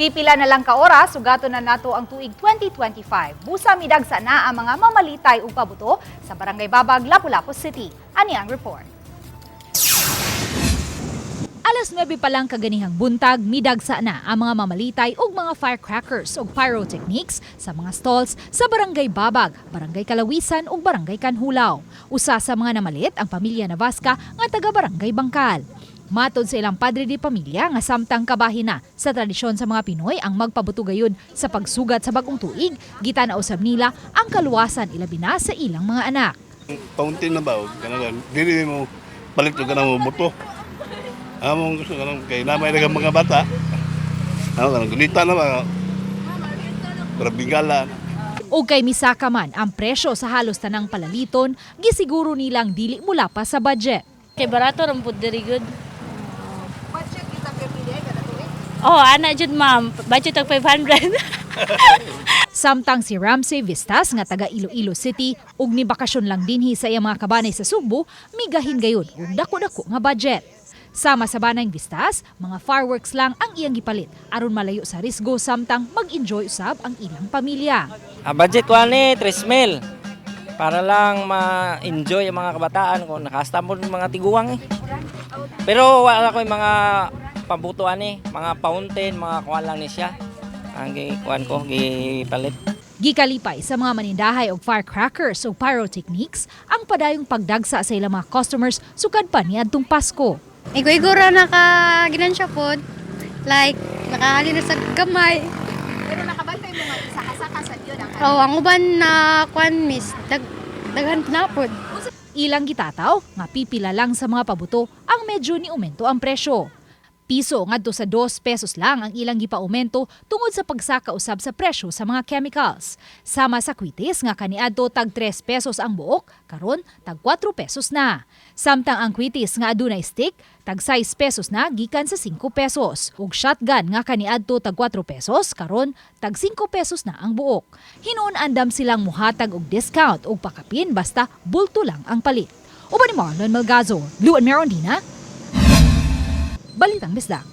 Pipila na lang ka oras, sugato na nato ang tuig 2025. Busa midagsa na ang mga mamalitay ug pabuto sa Barangay Babag, Lapu-Lapu City. Ani ang report. Alas 9 pa lang kaganihang buntag, midagsa na ang mga mamalitay ug mga firecrackers ug pyrotechnics sa mga stalls sa Barangay Babag, Barangay Kalawisan ug Barangay Kanhulaw. Usa sa mga namalit ang pamilya Navasca nga taga Barangay Bangkal. Matod sa ilang padre di pamilya nga samtang kabahin na sa tradisyon sa mga Pinoy ang magpabutugayon sa pagsugat sa bagong tuig, gita na usab nila ang kaluwasan ilabi na sa ilang mga anak. Fountain na ba? Ganun. Dili mo palit yung kanang mo buto. Among gusto kanang kay namay na mga bata. Ano kanang gunita na ba? Para bingala. O kay misaka man ang presyo sa halos tanang palaliton, gisiguro nilang dili mula pa sa budget. Kay barato ram pud diri good. Oh, ana jud ma'am. Budget tag 500. Samtang si Ramsey Vistas nga taga Iloilo City ug ni bakasyon lang dinhi sa iyang mga kabanay sa Sugbo, migahin gayon ug dako-dako nga budget. Sama sa banay Vistas, mga fireworks lang ang iyang gipalit aron malayo sa risgo samtang mag-enjoy usab ang ilang pamilya. Ah, budget ko ni 3 mil. Para lang ma-enjoy ang mga kabataan ko. Nakasta mo yung mga tiguang eh. Pero wala ko yung mga pabutuan eh. Mga fountain, mga kuwan lang ni siya. Ang gikuan ko, gipalit. Gikalipay sa mga manindahay og firecrackers o pyrotechnics ang padayong pagdagsa sa ilang mga customers sukad pa niadtong Pasko. Igo-igura na ka ginansya pod. Like, nakahali na sa gamay. Pero nakabantay mo nga isa ang Oh, ang uban na kwan miss, dag daghan na. Ilang gitataw nga pipila lang sa mga pabuto ang medyo ni umento ang presyo. Piso ngadto sa 2 pesos lang ang ilang gipaumento tungod sa pagsaka usab sa presyo sa mga chemicals. Sama sa kwitis nga kaniadto tag 3 pesos ang buok, karon tag 4 pesos na. Samtang ang kwitis nga adunay stick, tag 6 pesos na gikan sa 5 pesos. Ug shotgun nga kaniadto tag 4 pesos, karon tag 5 pesos na ang buok. Hinuon andam silang muhatag og discount ug pakapin basta bulto lang ang palit. Uban ni Marlon Malgazo, Luan Merondina, Balitang Bisdak.